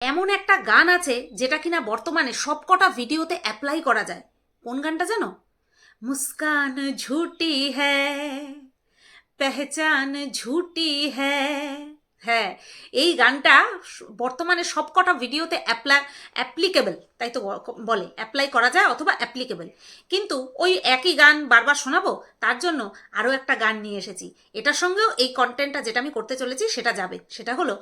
এমন একটা গান আছে যেটা কিনা বর্তমানে সবকটা ভিডিওতে অ্যাপ্লাই করা যায়। কোন গানটা জানো? মুস্কান ঝুটি পেহচান ঝুটি হ্যায় হ্যাঁ। এই গানটা বর্তমানে সবকটা ভিডিওতে অ্যাপ্লাই অ্যাপ্লিকেবল, তাই তো বলে। অ্যাপ্লাই করা যায় অথবা অ্যাপ্লিকেবল। কিন্তু ওই একই গান বারবার শোনাবো, তার জন্য আরও একটা গান নিয়ে এসেছি। এটার সঙ্গেও এই কন্টেন্টটা যেটা আমি করতে চলেছি, সেটা যাবে। সেটা হলো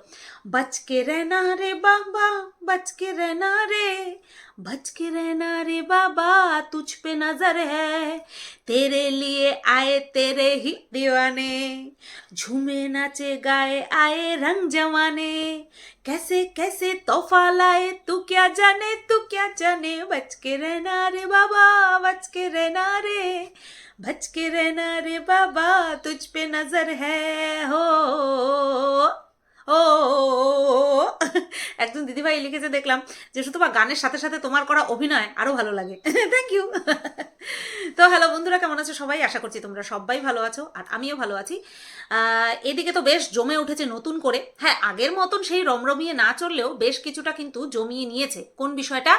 बचके रहना रे बाबा, बच के रहना रे, बच के रहना रे बाबा, तुझ पे नज़र है। तेरे लिए आए तेरे ही दीवाने, झूमे नाचे गाए आए रंग जमाने। कैसे कैसे तोहफा लाए, तू क्या जाने, तू क्या जाने। बच के रहना रे बाबा, बच के रहना रे, बच के रहना रे बाबा, तुझ पे नज़र है। हो ও একজন দিদিভাই লিখেছে, দেখলাম যে শুধু বা গানের সাথে সাথে তোমার করা অভিনয় আরও ভালো লাগে। থ্যাংক ইউ তো হ্যালো বন্ধুরা, কেমন আছো সবাই? আশা করছি তোমরা সবাই ভালো আছো, আর আমিও ভালো আছি। এদিকে তো বেশ জমে উঠেছে নতুন করে। হ্যাঁ আগের মতন সেই রমরমিয়ে না চললেও বেশ কিছুটা কিন্তু জমিয়ে নিয়েছে। কোন বিষয়টা?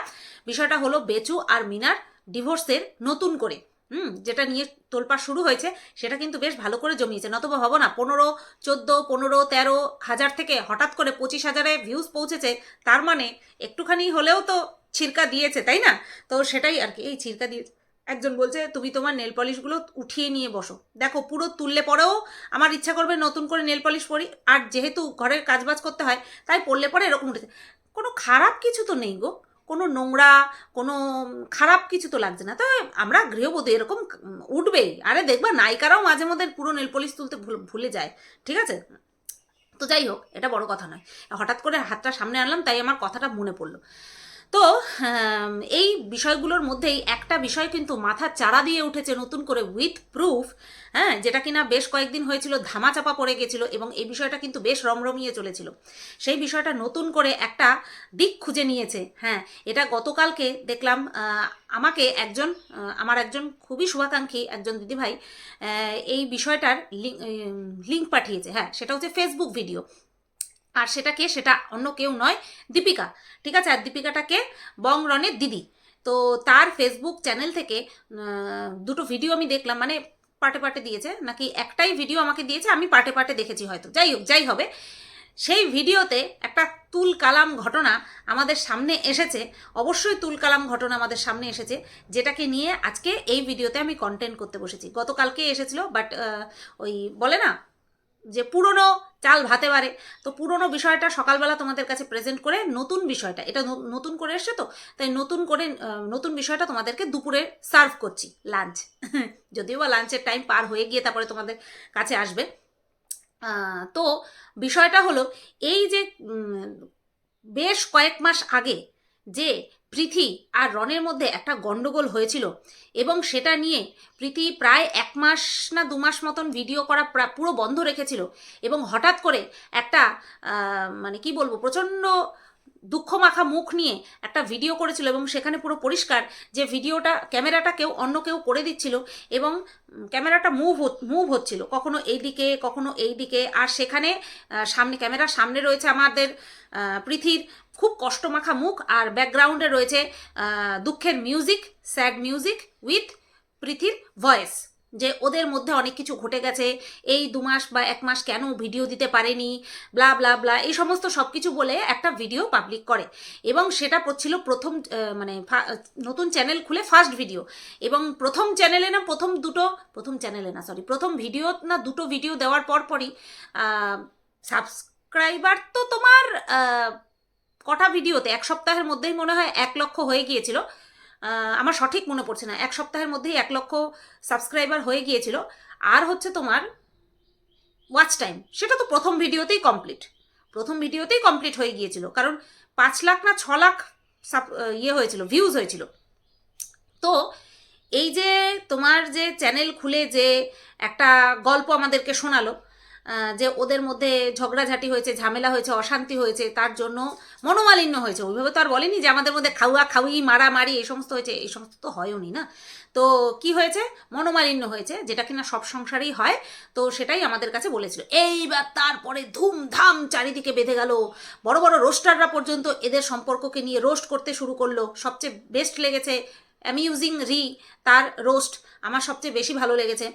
বিষয়টা হলো বেচু আর মিনার ডিভোর্সের নতুন করে। হুম, যেটা নিয়ে তোলপাড় শুরু হয়েছে, সেটা কিন্তু বেশ ভালো করে জমিয়েছে। নতবা ভাবো না, পনেরো, চোদ্দ, পনেরো, তেরো হাজার থেকে হঠাৎ করে পঁচিশ হাজারে ভিউজ পৌঁছেছে, তার মানে একটুখানি হলেও তো ছিরকা দিয়েছে, তাই না? তো সেটাই আর কি, এই ছিরকা দিয়ে একজন বলছে, তুমি তোমার নেল পলিশগুলো উঠিয়ে নিয়ে বসো। দেখো, পুরো তুললে পরেও আমার ইচ্ছা করবে নতুন করে নেল পলিশ পরি, আর যেহেতু ঘরের কাজবাজ করতে হয়, তাই পরলে পরে এরকম উঠেছে। কোনো খারাপ কিছু তো নেই গো। কোনো নোংরা, কোনো খারাপ কিছু তো লাগছে না। তো আমরা গৃহবধূ এরকম উঠবেই। আরে দেখবা নায়িকারাও মাঝে মধ্যে পুরো নেল পলিশ তুলতে ভুল- ভুলে যায়। ঠিক আছে? তো যাই হোক, এটা বড় কথা নয়। হঠাৎ করে হাতটা সামনে আনলাম, তাই আমার কথাটা মনে পড়ল। তো এই বিষয়গুলোর মধ্যেই একটা বিষয় কিন্তু মাথা চারা দিয়ে উঠেছে নতুন করে উইথ প্রুফ হ্যাঁ যেটা কিনা বেশ কয়েকদিন হয়েছিল, ধামাচাপা পড়ে গেছিল এবং এই বিষয়টা কিন্তু বেশ রমরমিয়ে চলেছিল। সেই বিষয়টা নতুন করে একটা দিক খুঁজে নিয়েছে হ্যাঁ এটা গতকালকে দেখলাম আমাকে একজন আমার একজন খুবই শুভাকাঙ্ক্ষী একজন দিদিভাই এই বিষয়টার লিঙ্ক পাঠিয়েছে হ্যাঁ সেটা হচ্ছে ফেসবুক ভিডিও আর সেটা কে? সেটা অন্য কেউ নয়, দীপিকা। ঠিক আছে? আর দীপিকাটাকে বং রনের দিদি। তো তার ফেসবুক চ্যানেল থেকে দুটো ভিডিও আমি দেখলাম। মানে পাটে পাটে দিয়েছে। নাকি একটাই ভিডিও আমাকে দিয়েছে। আমি পাটে পাটে দেখেছি হয়তো। যাই হোক, যাই হবে। সেই ভিডিওতে একটা তুল কালাম ঘটনা আমাদের সামনে এসেছে। অবশ্যই তুল কালাম ঘটনা আমাদের সামনে এসেছে, যেটাকে নিয়ে আজকে এই ভিডিওতে আমি কন্টেন্ট করতে বসেছি। গতকালকে এসেছিল বাট ওই বলে না যে পুরনো চাল ভাতে পারে। তো পুরনো বিষয়টা সকালবেলা তোমাদের কাছে প্রেজেন্ট করে নতুন বিষয়টা, এটা নতুন করে এসছে তো? তাই নতুন করে নতুন বিষয়টা তোমাদেরকে দুপুরে সার্ভ করছি লাঞ্চ যদিও বা লাঞ্চের টাইম পার হয়ে গিয়ে তারপরে তোমাদের কাছে আসবে। তো বিষয়টা হলো, এই যে বেশ কয়েক মাস আগে যে পৃথি আর রনের মধ্যে একটা গণ্ডগোল হয়েছিল এবং সেটা নিয়ে প্রীতি প্রায় এক মাস না দু মাস মতন ভিডিও করা পুরো বন্ধ রেখেছিল এবং হঠাৎ করে একটা মানে কি বলব, প্রচণ্ড দুঃখমাখা মুখ নিয়ে একটা ভিডিও করেছিল এবং সেখানে পুরো পরিষ্কার যে ভিডিওটা ক্যামেরাটা কেউ, অন্য কেউ করে দিচ্ছিল এবং ক্যামেরাটা মুভ মুভ হচ্ছিল। কখনো এই দিকে কখনো এই দিকে আর সেখানে সামনে ক্যামেরার সামনে রয়েছে আমাদের পৃথির খুব কষ্টমাখা মুখ আর ব্যাকগ্রাউন্ডে রয়েছে দুঃখের মিউজিক স্যাড মিউজিক উইথ পৃথির ভয়েস যে ওদের মধ্যে অনেক কিছু ঘটে গেছে, এই দু মাস বা এক মাস কেন ভিডিও দিতে পারেনি ব্লা ব্লা ব্লা এই সমস্ত সব কিছু বলে একটা ভিডিও পাবলিক করে। এবং সেটা ছিল প্রথম মানে নতুন চ্যানেল খুলে ফার্স্ট ভিডিও এবং প্রথম চ্যানেলে না প্রথম দুটো, প্রথম চ্যানেলে না সরি প্রথম ভিডিও না দুটো ভিডিও দেওয়ার পর পরই সাবস্ক্রাইবার তো তোমার কটা ভিডিওতে এক সপ্তাহের মধ্যেই মনে হয় এক লক্ষ হয়ে গিয়েছিল। আমার সঠিক মনে পড়ছে না। এক সপ্তাহের মধ্যেই এক লক্ষ সাবস্ক্রাইবার হয়ে গিয়েছিল। আর হচ্ছে তোমার ওয়াচ টাইম সেটা তো প্রথম ভিডিওতেই কমপ্লিট প্রথম ভিডিওতেই কমপ্লিট হয়ে গিয়েছিল। কারণ পাঁচ লাখ না ছ লাখ সাব ইয়ে হয়েছিল ভিউজ হয়েছিল। তো এই যে তোমার যে চ্যানেল খুলে যে একটা গল্প আমাদেরকে শোনালো যে ওদের মধ্যে ঝগড়াঝাটি হয়েছে, ঝামেলা হয়েছে, অশান্তি হয়েছে, তার জন্য মনোমালিন্য হয়েছে। ওইভাবে তো আর বলেনি যে আমাদের মধ্যে খাওয়া, খাওয়ি, মারামারি, এই সমস্ত হয়েছে। এই সমস্ত তো হয়ওনি না। তো কি হয়েছে? মনোমালিন্য হয়েছে, যেটা কিনা সব সংসারেই হয়। তো সেটাই আমাদের কাছে বলেছিল। এইবার তারপরে ধুমধাম চারিদিকে বেঁধে গেল। বড় বড় রোস্টাররা পর্যন্ত এদের সম্পর্ককে নিয়ে রোস্ট করতে শুরু করল। সবচেয়ে বেস্ট লেগেছে অ্যামিউজিং রি তার রোস্ট আমার সবচেয়ে বেশি ভালো লেগেছে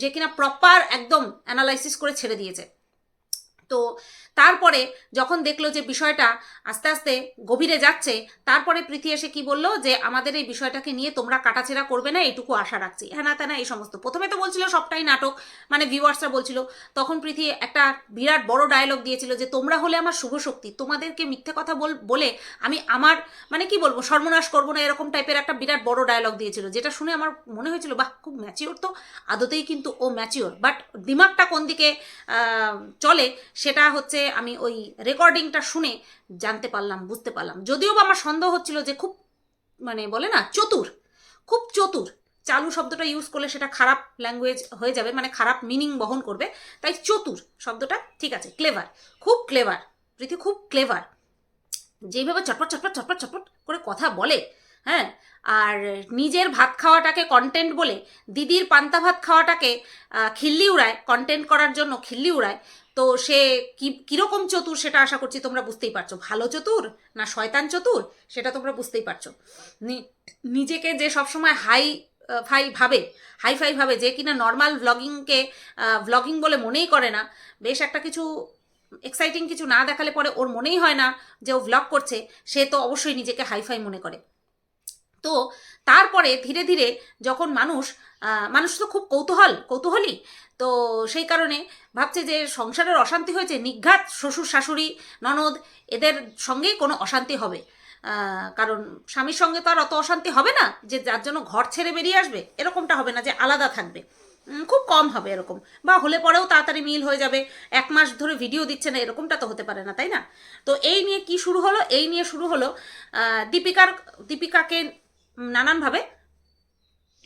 যে কিনা প্রপার একদম অ্যানালাইসিস করে ছেড়ে দিয়েছে। তো তারপরে যখন দেখল যে বিষয়টা আস্তে আস্তে গভীরে যাচ্ছে, তারপরে প্রীতি এসে কি বলল যে, আমাদের এই বিষয়টাকে নিয়ে তোমরা কাটাছেড়া করবে না এইটুকু আশা রাখছি। হ্যাঁ না তেনা এই সমস্ত। প্রথমে তো বলছিল সবটাই নাটক মানে ভিউয়ার্সরা বলছিল। তখন প্রীতি একটা বিরাট বড় ডায়লগ দিয়েছিল যে, তোমরা হলে আমার শুভ শক্তি, তোমাদেরকে মিথ্যে কথা বল, বলে আমি আমার মানে কি বলব, সর্বনাশ করব না, এরকম টাইপের একটা বিরাট বড় ডায়লগ দিয়েছিল, যেটা শুনে আমার মনে হয়েছিল, বাহ, খুব ম্যাচিওর তো। আদতেই কিন্তু ও ম্যাচিওর বাট দিমাগটা কোন দিকে চলে সেটা হচ্ছে আমি ওই রেকর্ডিংটা শুনে জানতে পারলাম, বুঝতে পারলাম। যদিও বা আমার সন্দেহ হচ্ছিল যে খুব মানে বলে না, চতুর, খুব চতুর। চালু শব্দটা ইউজ করলে সেটা খারাপ ল্যাঙ্গুয়েজ হয়ে যাবে মানে খারাপ মিনিং বহন করবে। তাই চতুর শব্দটা ঠিক আছে ক্লেভার খুব ক্লেভার প্রীতি খুব ক্লেভার যেইভাবে চটপট চটপট চটপট চটপট করে কথা বলে হ্যাঁ? আর নিজের ভাত খাওয়াটাকে কন্টেন্ট বলে, দিদির পান্তা ভাত খাওয়াটাকে খিল্লি উড়ায় কন্টেন্ট করার জন্য খিল্লি উড়ায় তো সে কি, কীরকম চতুর সেটা আশা করছি তোমরা বুঝতেই পারছ। ভালো চতুর না শয়তান চতুর সেটা তোমরা বুঝতেই পারছ। নিজেকে যে সবসময় হাই ফাই ভাবে, হাই ফাই ভাবে যে কিনা নর্মাল ভ্লগিংকে ভ্লগিং বলে মনেই করে না। বেশ একটা কিছু এক্সাইটিং কিছু না দেখালে পরে ওর মনেই হয় না যে ও ভ্লগ করছে, সে তো অবশ্যই নিজেকে হাইফাই মনে করে। তো তারপরে ধীরে ধীরে যখন মানুষ মানুষ তো খুব কৌতূহল, কৌতূহলী। তো সেই কারণে ভাবছে যে সংসারের অশান্তি হয়েছে, নিঘাত, শ্বশুর, শাশুড়ি, ননদ, এদের সঙ্গেই কোনো অশান্তি হবে। কারণ স্বামীর সঙ্গে তো আর অত অশান্তি হবে না, যে যার জন্য ঘর ছেড়ে বেরিয়ে আসবে, এরকমটা হবে না যে আলাদা থাকবে। খুব কম হবে এরকম। বা হলে পরেও তাড়াতাড়ি মিল হয়ে যাবে, এক মাস ধরে ভিডিও দিচ্ছে না, এরকমটা তো হতে পারে না, তাই না? তো এই নিয়ে কি শুরু হলো? এই নিয়ে শুরু হলো দীপিকার, দীপিকাকে নানানভাবে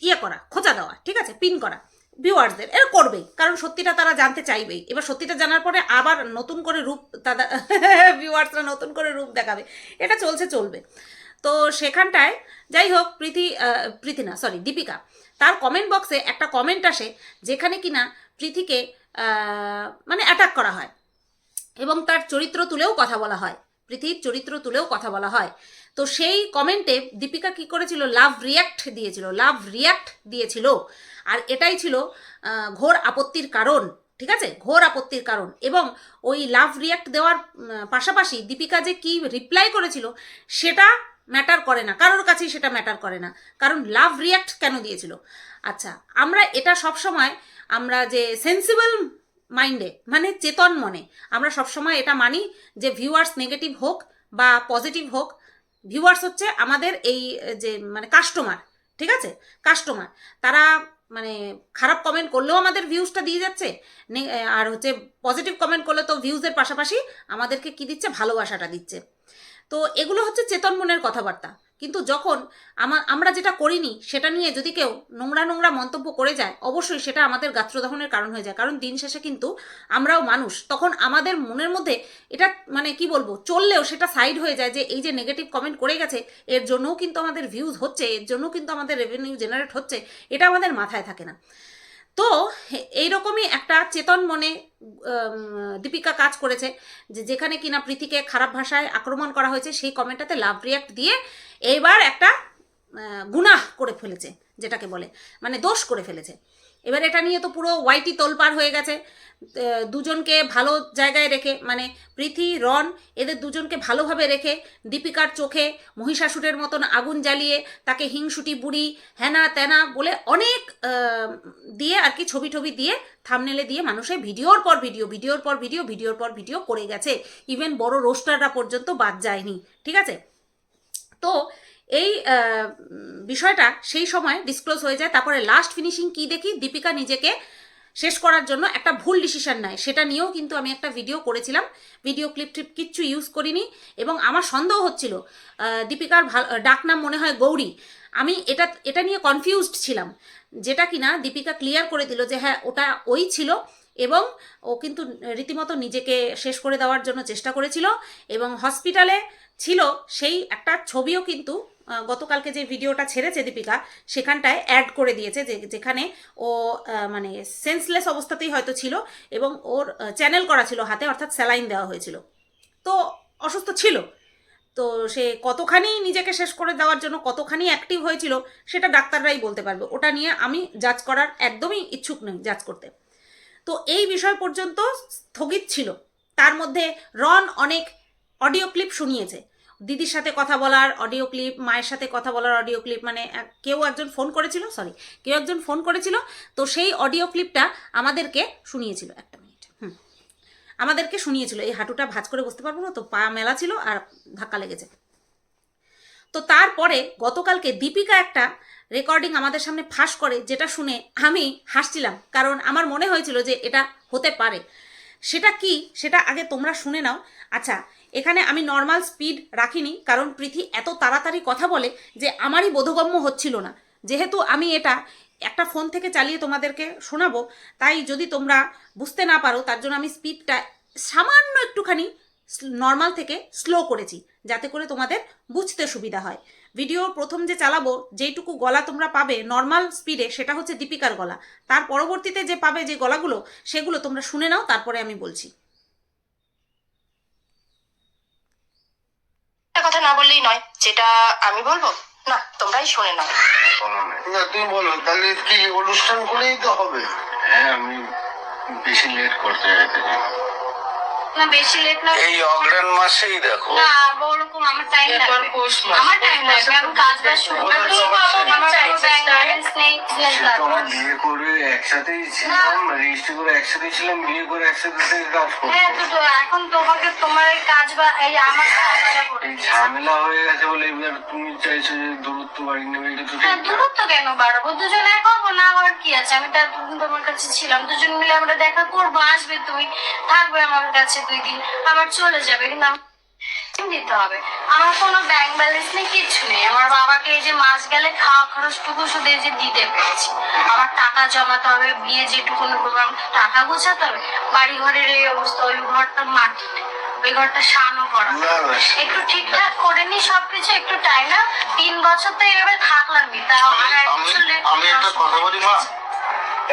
ইয়ে করা, খোঁচা দেওয়া, ঠিক আছে? পিন করা। ভিউয়ার্সদের এরা করবেই, কারণ সত্যিটা তারা জানতে চাইবেই। এবার সত্যিটা জানার পরে আবার নতুন করে রূপ তারা ভিউয়ার্সরা নতুন করে রূপ দেখাবে। এটা চলছে, চলবে। তো সেখানটায়, যাই হোক, প্রীতি প্রীতি না সরি দীপিকা, তার কমেন্ট বক্সে একটা কমেন্ট আসে, যেখানে কিনা প্রীতিকে মানে অ্যাটাক করা হয়। এবং তার চরিত্র তুলেও কথা বলা হয়। পৃথিবীর চরিত্র তুলেও কথা বলা হয়। তো সেই কমেন্টে দীপিকা কি করেছিল? লাভ রিয়াক্ট দিয়েছিল। লাভ রিয়াক্ট দিয়েছিল। আর এটাই ছিল ঘোর আপত্তির কারণ, ঠিক আছে? ঘোর আপত্তির কারণ। এবং ওই লাভ রিয়াক্ট দেওয়ার পাশাপাশি দীপিকা যে কি রিপ্লাই করেছিল, সেটা ম্যাটার করে না। কারোর কাছেই সেটা ম্যাটার করে না। কারণ লাভ রিয়াক্ট কেন দিয়েছিল? আচ্ছা আমরা এটা সব সময় আমরা যে সেন্সিবল মাইন্ডে মানে চেতন মনে। আমরা সবসময় এটা মানি যে ভিউয়ার্স নেগেটিভ হোক বা পজিটিভ হোক ভিউয়ার্স হচ্ছে আমাদের এই যে মানে কাস্টমার ঠিক আছে? কাস্টমার তারা মানে খারাপ কমেন্ট করলেও আমাদের ভিউজটা দিয়ে যাচ্ছে। আর হচ্ছে পজিটিভ কমেন্ট করলে তো ভিউজের পাশাপাশি আমাদেরকে কি দিচ্ছে? ভালোবাসাটা দিচ্ছে। তো এগুলো হচ্ছে চেতন মনের কথাবার্তা। কিন্তু যখন আমা, আমরা যেটা করিনি, সেটা নিয়ে যদি কেউ নোংরা নোংরা মন্তব্য করে যায়, অবশ্যই সেটা আমাদের গাত্রদহনের কারণ হয়ে যায়। কারণ দিন শেষে কিন্তু আমরাও মানুষ। তখন আমাদের মনের মধ্যে এটা মানে কি বলব, চললেও সেটা সাইড হয়ে যায় যে এই যে নেগেটিভ কমেন্ট করে গেছে, এর জন্যও কিন্তু আমাদের ভিউজ হচ্ছে, এর জন্যও কিন্তু আমাদের রেভিনিউ জেনারেট হচ্ছে, এটা আমাদের মাথায় থাকে না। তো এইরকমই একটা চেতন মনে দীপিকা কাজ করেছে। যে যেখানে কিনা প্রীতিকে খারাপ ভাষায় আক্রমণ করা হয়েছে, সেই কমেন্টটাতে লাভ রিয়াক্ট দিয়ে এইবার একটা গুনাহ করে ফেলেছে, যেটাকে বলে। মানে দোষ করে ফেলেছে। এবার এটা নিয়ে তো পুরো ওয়াইটি তোলপার হয়ে গেছে। দুজনকে ভালো জায়গায় রেখে মানে প্রীতি, রন, এদের দুজনকে ভালোভাবে রেখে দীপিকার চোখে মহিষাসুরের মতন আগুন জ্বালিয়ে তাকে হিংসুটি বুড়ি হ্যানা ত্যানা বলে অনেক দিয়ে আর কি ছবি টবি দিয়ে থামনেলে দিয়ে মানুষের ভিডিওর পর ভিডিও, ভিডিওর পর ভিডিও, ভিডিওর পর ভিডিও করে গেছে। ইভেন বড় রোস্টাররা পর্যন্ত বাদ যায়নি। ঠিক আছে? তো এই বিষয়টা সেই সময় ডিসক্লোজ হয়ে যায়। তারপরে লাস্ট ফিনিশিং কি দেখি? দীপিকা নিজেকে শেষ করার জন্য একটা ভুল ডিসিশন নেয়। সেটা নিয়েও কিন্তু আমি একটা ভিডিও করেছিলাম। ভিডিও ক্লিপ ট্রিপ কিচ্ছু ইউজ করিনি এবং আমার সন্দেহ হচ্ছিল দীপিকার ভাল- ডাক নাম মনে হয় গৌরী। আমি এটা এটা নিয়ে কনফিউজড ছিলাম, যেটা কিনা দীপিকা ক্লিয়ার করে দিল যে হ্যাঁ ওটা ওই ছিল এবং ও কিন্তু রীতিমতো নিজেকে শেষ করে দেওয়ার জন্য চেষ্টা করেছিল এবং হসপিটালে ছিল, সেই একটা ছবিও কিন্তু গতকালকে যে ভিডিওটা ছেড়েছে দীপিকা, সেখানটায় অ্যাড করে দিয়েছে যে, যেখানে ও মানে সেন্সলেস অবস্থাতেই হয়তো ছিল এবং ওর চ্যানেল করা ছিল হাতে, অর্থাৎ স্যালাইন দেওয়া হয়েছিল। তো অসুস্থ ছিল। তো সে কতখানি নিজেকে শেষ করে দেওয়ার জন্য কতখানি অ্যাক্টিভ হয়েছিল, সেটা ডাক্তাররাই বলতে পারবে। ওটা নিয়ে আমি জাজ করার একদমই ইচ্ছুক নই জাজ করতে। তো এই বিষয় পর্যন্ত স্থগিত ছিল। তার মধ্যে রন অনেক অডিও ক্লিপ শুনিয়েছে। দিদির সাথে কথা বলার অডিও ক্লিপ, মায়ের সাথে কথা বলার অডিও ক্লিপ মানে কেউ একজন ফোন করেছিল সরি কেউ একজন ফোন করেছিল, তো সেই অডিও ক্লিপটা আমাদেরকে শুনিয়েছিল, একটা মিনিট, হুম, আমাদেরকে শুনিয়েছিল। এই হাঁটুটা ভাঁজ করে বসতে পারব না, তো পা মেলা ছিল আর ধাক্কা লেগেছে। তো তারপরে গতকালকে দীপিকা একটা রেকর্ডিং আমাদের সামনে ফাঁস করে, যেটা শুনে আমি হাসছিলাম, কারণ আমার মনে হয়েছিল যে এটা হতে পারে। সেটা কি? সেটা আগে তোমরা শুনে নাও। আচ্ছা এখানে আমি নর্মাল স্পিড রাখিনি, কারণ পৃথি এত তাড়াতাড়ি কথা বলে যে আমারই বোধগম্য হচ্ছিল না। যেহেতু আমি এটা একটা ফোন থেকে চালিয়ে তোমাদেরকে শোনাবো, তাই যদি তোমরা বুঝতে না পারো, তার জন্য আমি স্পিডটা সামান্য একটুখানি নর্মাল থেকে স্লো করেছি, যাতে করে তোমাদের বুঝতে সুবিধা হয়। ভিডিও প্রথম যে চালাবো যেইটুকু গলা তোমরা পাবে নর্মাল স্পিডে সেটা হচ্ছে দীপিকার গলা। তার পরবর্তীতে যে পাবে যে গলাগুলো সেগুলো তোমরা শুনে নাও তারপরে আমি বলছি। একটা কথা না বললেই নয় যেটা আমি বলব না তোমরাই শুনে নাও। না তুমি বলো তাহলে কি অনুষ্ঠান করেই তো হবে? হ্যাঁ আমি বেশি লেট করতে চাইতে না বেশি লেট না। এই অগ্রাণ মাসেই দেখো। না ওরকম আমার টাইম এবার লাগবে। পৌষ মাস। আমার টাইম লাগবে আমি কাজ বাজ শুরু করতে আমার ব্যালেন্স নেই তোমার বিয়ে করে একসাথেই ছিলাম রেজিস্ট্রি করে একসাথেই ছিলাম বিয়ে করে একসাথে থেকে কাজ হ্যাঁ তো তো এখন তোমাকে তোমার এই কাজ বা এই আমার। ঝামেলা হয়ে গেছে বলে এবার তুমি চাইছো যে দূরত্ব বাড়ি নেবে এটা তো হ্যাঁ দূরত্ব কেন বাড়াবো? দুজন এক হব না আর কি আছে? আমি তার তোমার কাছে ছিলাম। দুজন মিলে আমরা দেখা করব আসবে তুমি থাকবে আমার কাছে। দুই দিন আবার চলে যাবে কিন্তু আমার দিতে হবে। আমার কোনো ব্যাংক ব্যালেন্স নেই কিচ্ছু নেই। আমার বাবাকে এই যে মাস গেলে খাওয়া খরচটুকু শুধু এই যে দিতে পেরেছি। আমার টাকা জমাতে হবে বিয়ে যেটুকু টাকা গোছাতে হবে। বাড়ি ঘরের এই অবস্থা ওই ঘরটা মাটি। ওই ঘরটা সানো করা। একটু ঠিকঠাক করে নি সবকিছু একটু টাইম না তিন বছর তো এইভাবে থাকলামই তাও আমি একটা কথা বলি মা।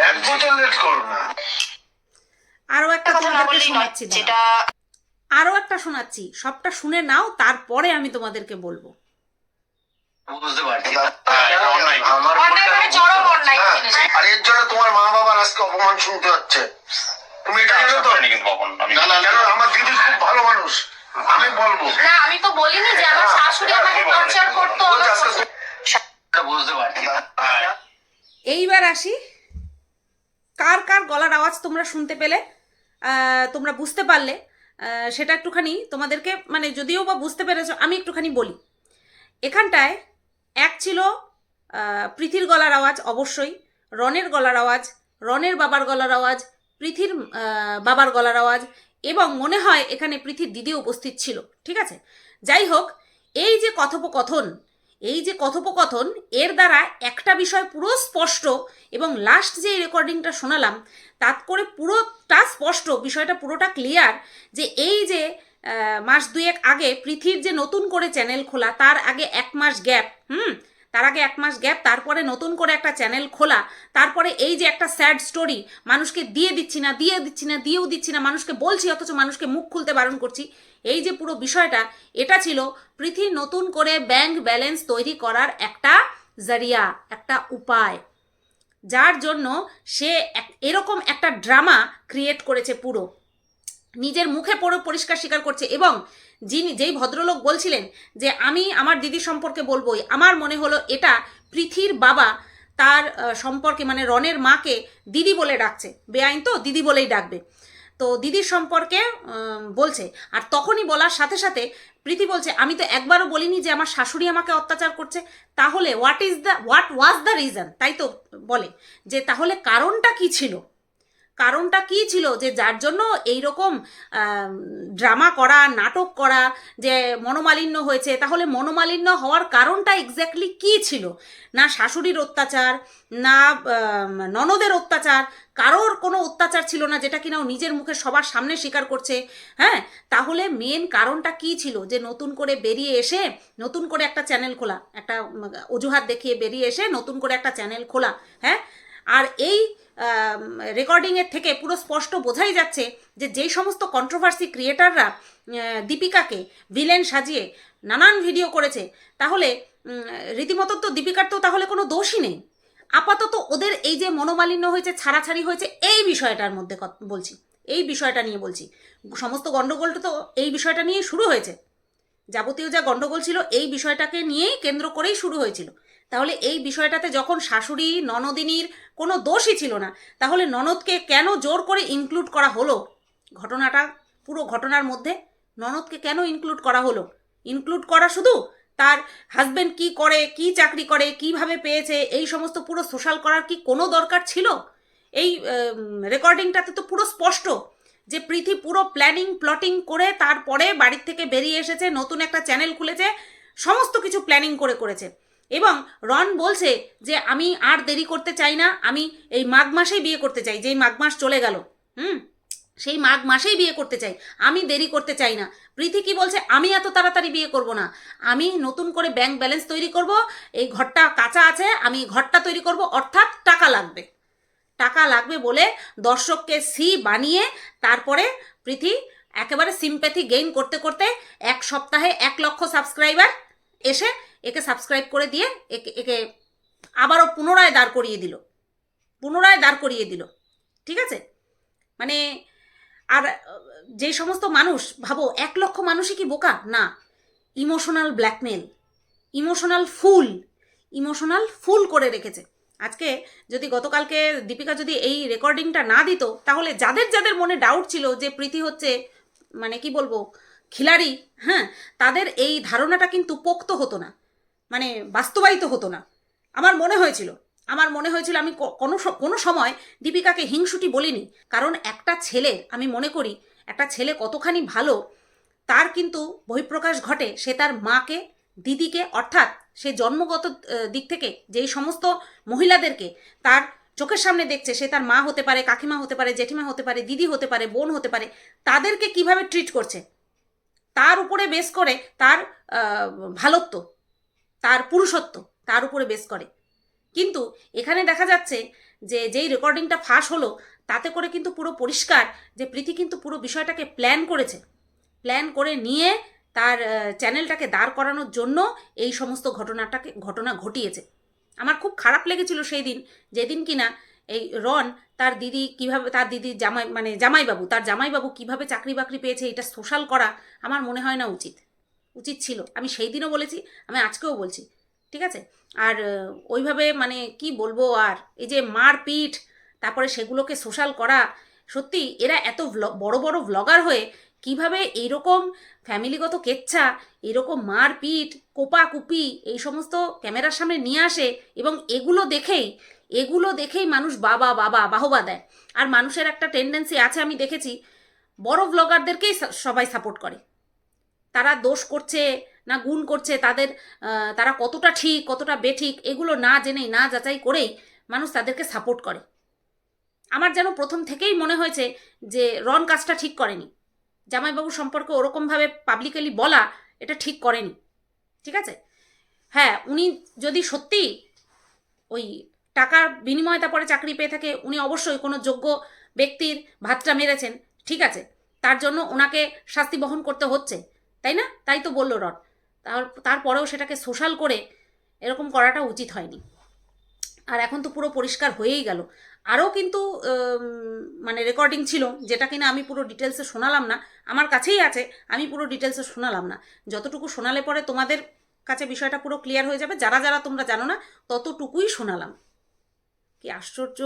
এক বছর লেট করো না। আরও একটা তোমাদেরকে শোনাচ্ছি। যেটা আরও একটা শোনাচ্ছি সবটা শুনে নাও তারপরে আমি তোমাদেরকে বলব। বুঝতে পারছি। হ্যাঁ। আমার মানে হ্যাঁ। আর এর জন্য তোমার মা বাবার আজকে অপমান শুনতে হচ্ছে। তুমি এটা জানো তো? না না জানো আমার দিদি খুব ভালো মানুষ। আমি বলব। না আমি তো বলিনি যে আমার শাশুড়ি আমাকে টর্চার করতো বুঝতে পারছি। হ্যাঁ। এইবার আসি। কার কার গলার আওয়াজ তোমরা শুনতে পেলে? তোমরা বুঝতে পারলে সেটা একটুখানি তোমাদেরকে মানে যদিও বা বুঝতে পেরেছ, আমি একটুখানি বলি। এখানটায় এক ছিল পৃথির গলার আওয়াজ, অবশ্যই। রনের গলার আওয়াজ রনের বাবার গলার আওয়াজ, পৃথির বাবার গলার আওয়াজ এবং মনে হয় এখানে পৃথির দিদি উপস্থিত ছিল, ঠিক আছে? যাই হোক, এই যে কথোপকথন এই যে কথোপকথন, এর দ্বারা একটা বিষয় পুরো স্পষ্ট এবং লাস্ট যে রেকর্ডিংটা শোনালাম তাত করে পুরোটা স্পষ্ট, বিষয়টা পুরোটা ক্লিয়ার যে এই যে মাস দুয়েক আগে পৃথিবীর যে নতুন করে চ্যানেল খোলা, তার আগে এক মাস গ্যাপ হুম? তার আগে এক মাস গ্যাপ, তারপরে নতুন করে একটা চ্যানেল খোলা, তারপরে এই যে একটা স্যাড স্টোরি, মানুষকে দিয়ে দিচ্ছি না, দিয়ে দিচ্ছি না, দিয়েও দিচ্ছি না, মানুষকে বলছি অথচ মানুষকে মুখ খুলতে বারণ করছি, এই যে পুরো বিষয়টা, এটা ছিল পৃথিবী নতুন করে ব্যাংক ব্যালেন্স তৈরি করার একটা জারিয়া, একটা উপায়, যার জন্য সে এরকম একটা ড্রামা ক্রিয়েট করেছে পুরো। নিজের মুখে পুরো পরিষ্কার স্বীকার করছে এবং যিনি, যেই ভদ্রলোক বলছিলেন যে, আমি আমার দিদি সম্পর্কে বলবোই। আমার মনে হলো এটা পৃথির বাবা তার সম্পর্কে মানে রনের মাকে দিদি বলে ডাকছে। বেআইন তো, দিদি বলেই ডাকবে। তো দিদির সম্পর্কে বলছে। আর তখনই বলার সাথে সাথে প্রীতি বলছে, আমি তো একবারও বলিনি যে আমার শাশুড়ি আমাকে অত্যাচার করছে। তাহলে what is the what was the reason তাই তো বলে। যে তাহলে কারণটা কি ছিল? কারণটা কি ছিল? যে যার জন্য এই রকম ড্রামা করা, নাটক করা যে মনোমালিন্য হয়েছে, তাহলে মনোমালিন্য হওয়ার কারণটা এক্স্যাক্টলি কি ছিল? না শাশুড়ির অত্যাচার, না ননদের অত্যাচার, কারোর কোনো অত্যাচার ছিল না যেটা কিনা ও নিজের মুখে সবার সামনে স্বীকার করছে হ্যাঁ? তাহলে মেন কারণটা কি ছিল? যে নতুন করে বেরিয়ে এসে, নতুন করে একটা চ্যানেল খোলা, একটা অজুহাত দেখিয়ে বেরিয়ে এসে নতুন করে একটা চ্যানেল খোলা হ্যাঁ? আর এই রেকর্ডিংয়ের থেকে পুরো স্পষ্ট বোঝাই যাচ্ছে যে যেই সমস্ত কন্ট্রোভার্সি ক্রিয়েটাররা দীপিকাকে ভিলেন সাজিয়ে নানান ভিডিও করেছে, তাহলে রীতিমতো তো দীপিকার তো তাহলে কোনো দোষই নেই। আপাতত ওদের এই যে মনোমালিন্য হয়েছে, ছাড়াছাড়ি হয়েছে, এই বিষয়টার মধ্যে বলছি, এই বিষয়টা নিয়ে বলছি। সমস্ত গণ্ডগোলটা তো এই বিষয়টা নিয়েই শুরু হয়েছে। যাবতীয় যা গণ্ডগোল ছিল, এই বিষয়টাকে নিয়েই কেন্দ্র করেই শুরু হয়েছিল। তাহলে এই বিষয়টাতে যখন শাশুড়ি, ননদিনীর কোনো দোষই ছিল না, তাহলে ননদকে কেন জোর করে ইনক্লুড করা হলো? ঘটনাটা, পুরো ঘটনার মধ্যে ননদকে কেন ইনক্লুড করা হলো? ইনক্লুড করা শুধু তার হাজব্যান্ড কি করে, কি চাকরি করে, কীভাবে পেয়েছে, এই সমস্ত পুরো সোশ্যাল করার কি কোনো দরকার ছিল? এই রেকর্ডিংটাতে তো পুরো স্পষ্ট যে প্রীতি পুরো প্ল্যানিং প্লটিং করে তারপরে বাড়ির থেকে বেরিয়ে এসেছে, নতুন একটা চ্যানেল খুলেছে, সমস্ত কিছু প্ল্যানিং করে করেছে। এবং রন বলছে যে আমি আর দেরি করতে চাই না, আমি এই মাঘ মাসেই বিয়ে করতে চাই, যেই মাঘ মাস চলে গেল, হুম? সেই মাঘ মাসেই বিয়ে করতে চাই, আমি দেরি করতে চাই না। প্রীতি কি বলছে? আমি এত তাড়াতাড়ি বিয়ে করব না। আমি নতুন করে ব্যাংক ব্যালেন্স তৈরি করব, এই ঘরটা কাঁচা আছে, আমি ঘরটা তৈরি করব, অর্থাৎ টাকা লাগবে। টাকা লাগবে বলে দর্শককে সি বানিয়ে তারপরে প্রীতি একেবারে সিম্প্যাথি গেইন করতে করতে এক সপ্তাহে এক লক্ষ সাবস্ক্রাইবার এসে একে সাবস্ক্রাইব করে দিয়ে একে একে আবারও পুনরায় দাঁড় করিয়ে দিল। পুনরায় দাঁড় করিয়ে দিল। ঠিক আছে? মানে আর, যে সমস্ত মানুষ, ভাবো, এক লক্ষ মানুষই কি বোকা? না। Emotional blackmail. Emotional fool. Emotional fool করে রেখেছে। আজকে যদি গতকালকে দীপিকা যদি এই রেকর্ডিংটা না দিত, তাহলে যাদের যাদের মনে ডাউট ছিল যে প্রীতি হচ্ছে মানে কি বলব খিলাড়ি হ্যাঁ তাদের এই ধারণাটা কিন্তু পোক্ত হতো না। মানে বাস্তবায়িত হতো না। আমার মনে হয়েছিল, আমার মনে হয়েছিল আমি কোনো কোনো সময় দীপিকাকে হিংসুটি বলিনি। কারণ একটা ছেলে, আমি মনে করি, একটা ছেলে কতখানি ভালো, তার কিন্তু বহিঃপ্রকাশ ঘটে সে তার মাকে, দিদিকে, অর্থাৎ সে জন্মগত দিক থেকে যেই সমস্ত মহিলাদেরকে তার চোখের সামনে দেখছে, সে তার মা হতে পারে, কাকিমা হতে পারে, জেঠিমা হতে পারে, দিদি হতে পারে, বোন হতে পারে, তাদেরকে কীভাবে ট্রিট করছে? তার উপরে বেস করে তার ভালোত্ব, তার পুরুষত্ব তার উপরে বেস করে। কিন্তু এখানে দেখা যাচ্ছে যে, যেই রেকর্ডিংটা ফাঁস হলো, তাতে করে কিন্তু পুরো পরিষ্কার যে, প্রীতি কিন্তু পুরো বিষয়টাকে প্ল্যান করেছে। প্ল্যান করে নিয়ে তার চ্যানেলটাকে দাঁড় করানোর জন্য এই সমস্ত ঘটনাটাকে, ঘটনা ঘটিয়েছে। আমার খুব খারাপ লেগেছিল সেই দিন, যেদিন কিনা এই রন, তার দিদি কীভাবে, তার দিদি জামাই মানে জামাইবাবু, তার জামাইবাবু কীভাবে চাকরি বাকরি পেয়েছে, এটা সোশ্যাল করা আমার মনে হয় না উচিত। উচিত ছিল। আমি সেই দিনও বলেছি, আমি আজকেও বলছি, ঠিক আছে? আর ওইভাবে মানে কি বলব আর? এই যে মারপিট তারপরে সেগুলোকে সোশ্যাল করা, সত্যি এরা এত বড় বড় ভ্লগার হয়ে কীভাবে এইরকম ফ্যামিলিগত কেচ্ছা, এরকম মারপিট কোপাকুপি, এই সমস্ত ক্যামেরার সামনে নিয়ে আসে এবং এগুলো দেখেই এগুলো দেখেই মানুষ বাবা বাবা, বাহবা দেয়। আর মানুষের একটা টেন্ডেন্সি আছে, আমি দেখেছি, বড় ব্লগারদেরকেই সবাই সাপোর্ট করে। তারা দোষ করছে না গুণ করছে, তাদের তারা কতটা ঠিক, কতটা বেঠিক, এগুলো না জেনেই, না যাচাই করেই মানুষ তাদেরকে সাপোর্ট করে। আমার যেন প্রথম থেকেই মনে হয়েছে যে রন কাজটা ঠিক করেনি। জামাইবাবু সম্পর্কে ওরকমভাবে পাবলিকালি বলা, এটা ঠিক করেনি। ঠিক আছে? হ্যাঁ উনি যদি সত্যি ওই টাকার বিনিময়ে তারপরে চাকরি পেয়ে থাকে, উনি অবশ্যই কোনো যোগ্য ব্যক্তির ভাতটা মেরেছেন, ঠিক আছে? তার জন্য ওনাকে শাস্তি বহন করতে হচ্ছে, তাই না? তাই তো বলল তার, তারপরেও সেটাকে সোশ্যাল করে এরকম করাটা উচিত হয়নি। আর এখন তো পুরো পরিষ্কার হয়েই গেল। আরও কিন্তু মানে রেকর্ডিং ছিল, যেটা কিনা আমি পুরো ডিটেলসে শোনালাম না। আমার কাছেই আছে, আমি পুরো ডিটেলসে শোনালাম না। যতটুকু শোনালে পরে তোমাদের কাছে বিষয়টা পুরো ক্লিয়ার হয়ে যাবে। যারা যারা তোমরা জানো না, ততটুকুই শোনালাম। কি আশ্চর্য,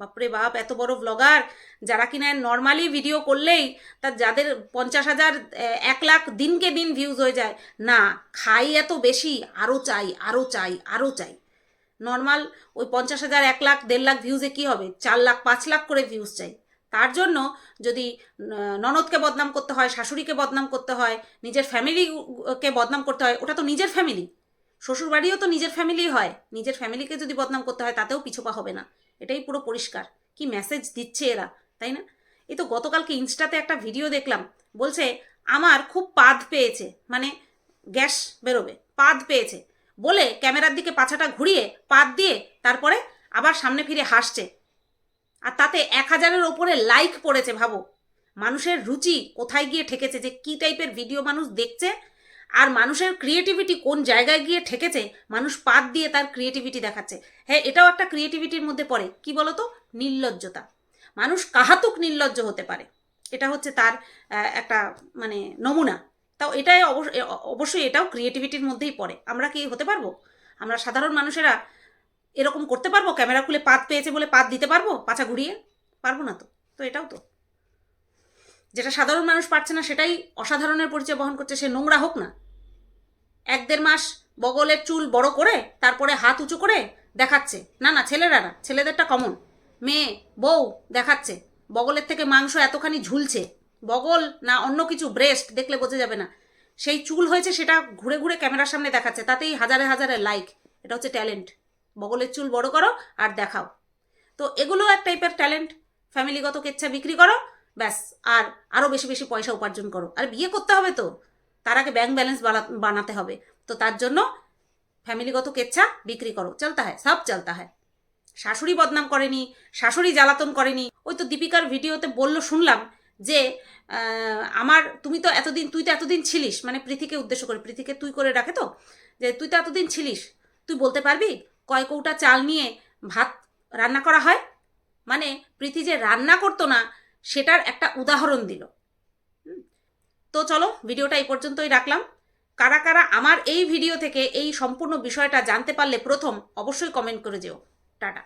বাপরে বাপ, এত বড় ব্লগার যারা কিনা নর্মালি ভিডিও করলেই তার যাদের পঞ্চাশ হাজার এক লাখ দিনকে দিন ভিউজ হয়ে যায়। না, খাই এত বেশি আরও চাই আরও চাই আরও চাই। নর্মাল ওই পঞ্চাশ হাজার, এক লাখ, দেড় লাখ ভিউজে কি হবে? চার লাখ, পাঁচ লাখ করে ভিউজ চাই। তার জন্য যদি ননদকে বদনাম করতে হয়, শাশুড়িকে বদনাম করতে হয়, নিজের ফ্যামিলিকে বদনাম করতে হয়, ওটা তো নিজের ফ্যামিলি শ্বশুরবাড়িও তো নিজের ফ্যামিলি হয়। নিজের ফ্যামিলিকে যদি বদনাম করতে হয়, তাতেও পিছুপা হবে না। এটাই পুরো পরিষ্কার। কি মেসেজ দিচ্ছে এরা, তাই না? এই তো গতকালকে ইনস্টাতে একটা ভিডিও দেখলাম। বলছে, আমার খুব পাদ পেয়েছে। মানে গ্যাস বেরোবে, পাদ পেয়েছে। বলে ক্যামেরার দিকে পাছাটা ঘুরিয়ে পাদ দিয়ে তারপরে আবার সামনে ফিরে হাসছে। আর তাতে এক হাজারের ওপরে লাইক পড়েছে, ভাবো। মানুষের রুচি কোথায় গিয়ে ঠেকেছে? যে কী টাইপের ভিডিও মানুষ দেখছে আর মানুষের ক্রিয়েটিভিটি কোন জায়গায় গিয়ে ঠেকেছে, মানুষ পাত দিয়ে তার ক্রিয়েটিভিটি দেখাচ্ছে। হ্যাঁ এটাও একটা ক্রিয়েটিভিটির মধ্যে পড়ে। কি বলতো? নির্লজ্জতা। মানুষ কাহাতুক নির্লজ্জ হতে পারে। এটা হচ্ছে তার একটা মানে নমুনা। তাও এটাই অবশ্য অবশ্যই এটাও ক্রিয়েটিভিটির মধ্যেই পড়ে। আমরা কি হতে পারব? আমরা সাধারণ মানুষেরা এরকম করতে পারব? ক্যামেরা খুলে পাত পেয়েছে বলে পাত দিতে পারব? পাছা ঘুরিয়ে? পারব না তো। তো এটাও তো। যেটা সাধারণ মানুষ পারছে না, সেটাই অসাধারণের পরিচয় বহন করছে। সে নোংরা হোক না। এক দেড় মাস বগলের চুল বড় করে, তারপরে হাত উঁচু করে দেখাচ্ছে। না না, ছেলেরা না, ছেলেদেরটা কমন মেয়ে, বউ দেখাচ্ছে। বগলের থেকে মাংস এতখানি ঝুলছে। বগল না অন্য কিছু ব্রেস্ট দেখলে বোঝা যাবে না। সেই চুল হয়েছে সেটা ঘুরে ঘুরে ক্যামেরার সামনে দেখাচ্ছে, তাতেই হাজারে হাজারে লাইক এটা হচ্ছে ট্যালেন্ট বগলের চুল বড় করো আর দেখাও। তো এগুলো এক টাইপের ট্যালেন্ট ফ্যামিলিগত কেচ্ছা বিক্রি করো, ব্যাস। আর আরও বেশি বেশি পয়সা উপার্জন করো। আর বিয়ে করতে হবে তো। তার আগে ব্যাংক ব্যালেন্স বানাতে হবে। তো তার জন্য ফ্যামিলিগত কেচ্ছা বিক্রি করো। চলতা হয় সব চলতা হয় শাশুড়ি বদনাম করেনি, শাশুড়ি জ্বালাতন করেনি। ওই তো দীপিকার ভিডিওতে বলল, শুনলাম যে আমার, তুমি তো এতদিন, তুই তো এতদিন ছিলিস মানে পৃথিকে উদ্দেশ্য করে, পৃথিকে তুই করে রাখে তো, যে তুই তো এতদিন ছিলিস, তুই বলতে পারবি কয় কৌটা চাল নিয়ে ভাত রান্না করা হয়? মানে প্রীতি যে রান্না করতো না, সেটার একটা উদাহরণ দিল। তো চলো, ভিডিওটা এই পর্যন্তই রাখলাম। কারা কারা আমার এই ভিডিও থেকে এই সম্পূর্ণ বিষয়টা জানতে পারলে প্রথম, অবশ্যই কমেন্ট করে যেও। টাটা।